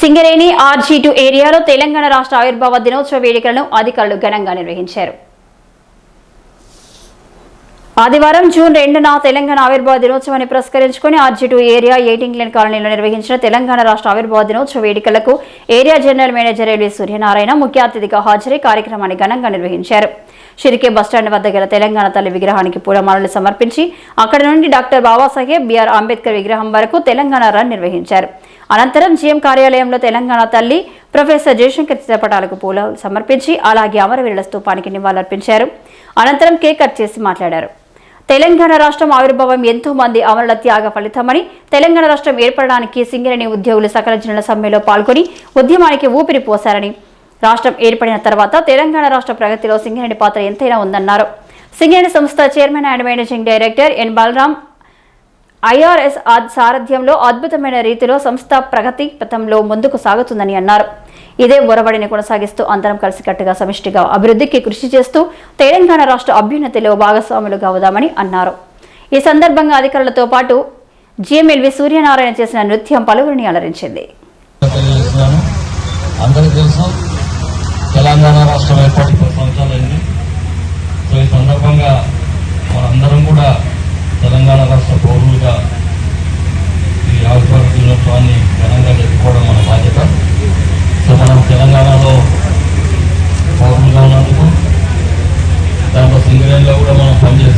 Singareni RG two ఏరియాలో తెలంగాణ రాష్ట్ర ఆవిర్భావ దినోత్సవ వేడుకలను అధికారులు ఘనంగా నిర్వహించారు. ఆదివారం జూన్ రెండున తెలంగాణ ఆవిర్భావ దినోత్సవాన్ని పురస్కరించుకుని ఆర్జీ టూ ఏరియా ఎయిటింగ్ లైన్ కాలనీలో నిర్వహించిన తెలంగాణ రాష్ట్ర ఆవిర్భావ దినోత్సవ వేడుకలకు area general manager LV Suryanarayana ముఖ్య అతిథిగా హాజరై కార్యక్రమాన్ని ఘనంగా నిర్వహించారు. షిరికే బస్టాండ్ వద్ద గల తెలంగాణ తల్లి విగ్రహానికి పూలమాలలు సమర్పించి అక్కడి నుండి డాక్టర్ బాబాసాహెబ్ బిఆర్ అంబేద్కర్ విగ్రహం వరకు తెలంగాణ రన్ నిర్వహించారు. అనంతరం జీఎం కార్యాలయంలో తెలంగాణ తల్లి ప్రొఫెసర్ జయశంకర్ చిత్రపటాలకు పూల సమర్పించి అలాగే అమరవీరుల స్థూపానికి నివాళులర్పించారు. అనంతరం కేక్ కట్ చేసి మాట్లాడారు. తెలంగాణ రాష్ట్రం ఆవిర్భావం ఎంతో మంది అమరుల త్యాగ ఫలితమని తెలంగాణ రాష్ట్రం ఏర్పడడానికి సింగరేణి ఉద్యోగులు సకల జనుల సమ్మెలో పాల్గొని ఉద్యమానికి ఊపిరి పోశారని రాష్ట్రం ఏర్పడిన తర్వాత తెలంగాణ రాష్ట్ర ప్రగతిలో సింగరేణి పాత్ర ఎంతైనా ఉందన్నారు. సింగరేణి సంస్థ chairman and managing director N Balaram IRS సారథ్యంలో అద్భుతమైన రీతిలో సంస్థ ప్రగతి పథంలో ముందుకు సాగుతుందని అన్నారు. ఇదే ఒరవడిని కొనసాగిస్తూ అందరం కలిసికట్టుగా సమిష్టిగా అభివృద్ధికి కృషి చేస్తూ తెలంగాణ రాష్ట్ర అభ్యున్నతిలో భాగస్వాములుగా అవుదామని అన్నారు. ఈ సందర్భంగా అధికారులతో పాటు జిఎంఎల్వి సూర్యనారాయణ చేసిన నృత్యం పలువురిని అలరించింది. తెలంగాణ రాష్ట్రం ఈ సందర్భంగా మనందరం కూడా తెలంగాణ రాష్ట్ర పౌరులు I'm just.